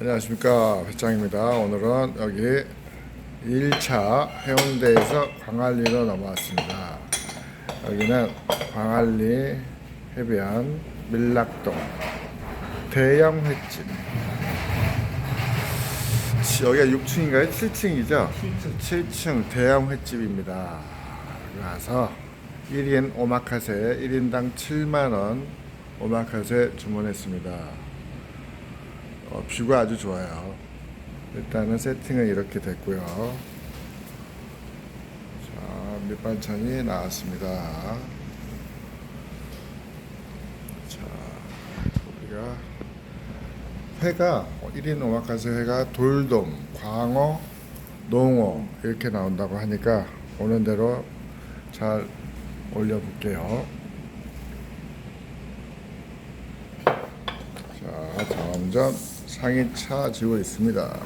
안녕하십니까 회장입니다. 오늘은 여기 1차 해운대에서 광안리로 넘어왔습니다. 여기는 광안리 해변 밀락동 대형 횟집. 시- 여기가 6층인가요? 7층이죠? 7층 대형 횟집입니다. 와서 1인 오마카세 1인당 7만원 오마카세 주문했습니다. 어, 뷰가 아주 좋아요. 일단은 세팅은 이렇게 됐고요. 자, 밑반찬이 나왔습니다. 자, 우리가 회가 1인 오마카세 회가 돌돔, 광어, 농어 이렇게 나온다고 하니까 오는 대로 잘 올려볼게요. 자, 점점 상이 차지고 있습니다.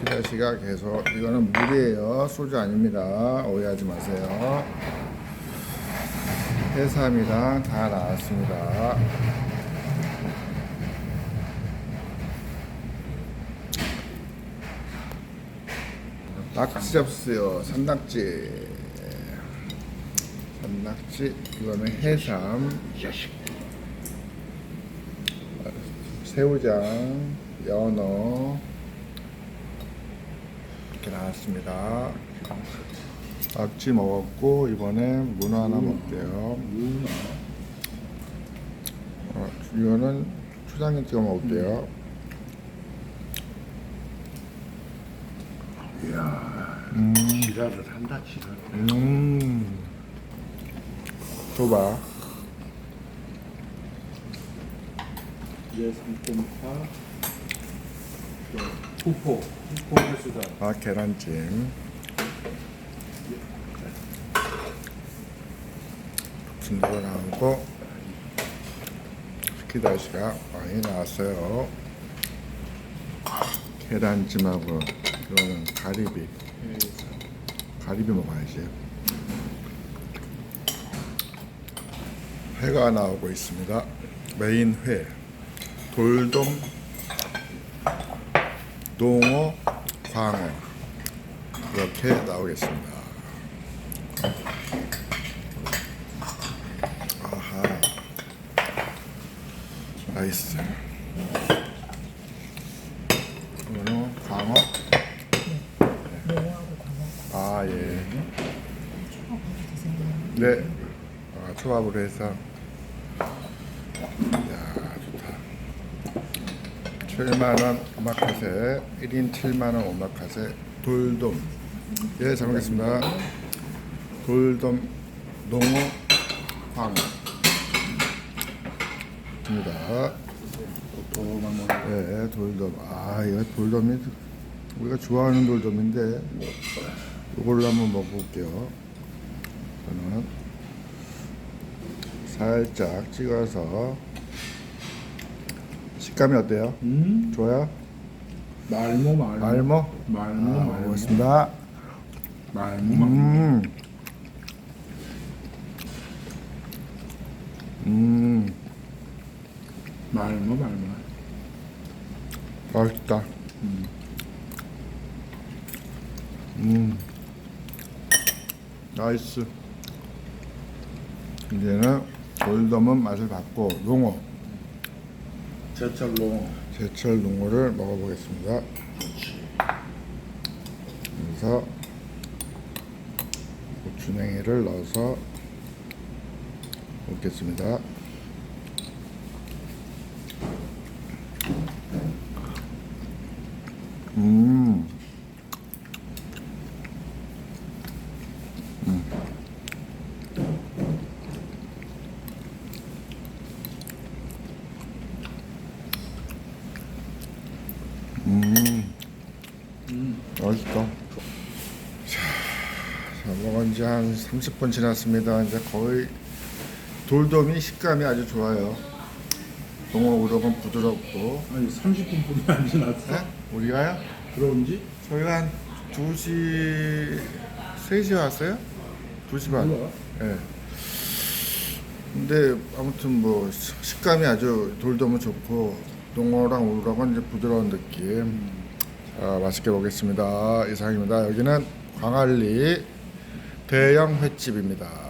기다시가 계속 이거는 물이에요. 소주 아닙니다. 오해하지 마세요. 해삼이랑 다 나왔습니다. 낙지 잡수요. 산낙지. 산낙지. 이거는 해삼. 새우장, 연어 이렇게 나왔습니다. 낙지 먹었고 이번에 문어 하나 먹게요. 문어. 어, 이거는 초장에 찍어 먹을게요. 이야, 지랄을 한다, 지랄. 음, 줘봐. 얘 삼kom파, 후포, 후포 해수다. 아 계란찜. 진도가 나오고 스키다시가 많이 나왔어요. 계란찜하고 이거는 가리비. 가리비 먹어야지. 회가 나오고 있습니다. 메인 회. 돌돔, 농어, 광어 이렇게 나오겠습니다. 아하, 나이스. 이거는 광어. 아 예. 네. 아, 초밥으로 해서. 야 좋다. 7만원 오마카세 1인 7만원 오마카세 돌돔. 예잘 먹겠습니다. 돌돔 농어 광어 입니다. 도만 먹어. 예 돌돔. 아 이거 돌돔이 우리가 좋아하는 돌돔인데 이걸로 한번 먹어볼게요. 저는 살짝 찍어서 식감이 어때요? 음, 좋아요? 말모, 말모. 말모? 말모, 아, 말모. 먹겠습니다. 말모, 말모. 음. 음. 말모, 말모. 맛있다. 음. 나이스. 이제는 돌돔은 맛을 봤고 농어, 제철로. 제철 농어를 먹어보겠습니다. 그래서 고추냉이를 넣어서 먹겠습니다. 음. 음. 음, 맛있다. 자, 자 먹은 지 한 30분 지났습니다. 이제 거의 돌돔이 식감이 아주 좋아요. 농어 우럭은 부드럽고. 아니, 30분 뿐이 안 지났어. 네? 우리가요? 들어온 지? 저희가 한 2시, 3시에 왔어요? 2시 반. 몰라. 예. 근데 아무튼 뭐 식- 식감이 아주 돌돔은 좋고 농어랑 우럭은 이제 부드러운 느낌. 자, 맛있게 먹겠습니다. 이상입니다. 여기는 광안리 대형 횟집입니다.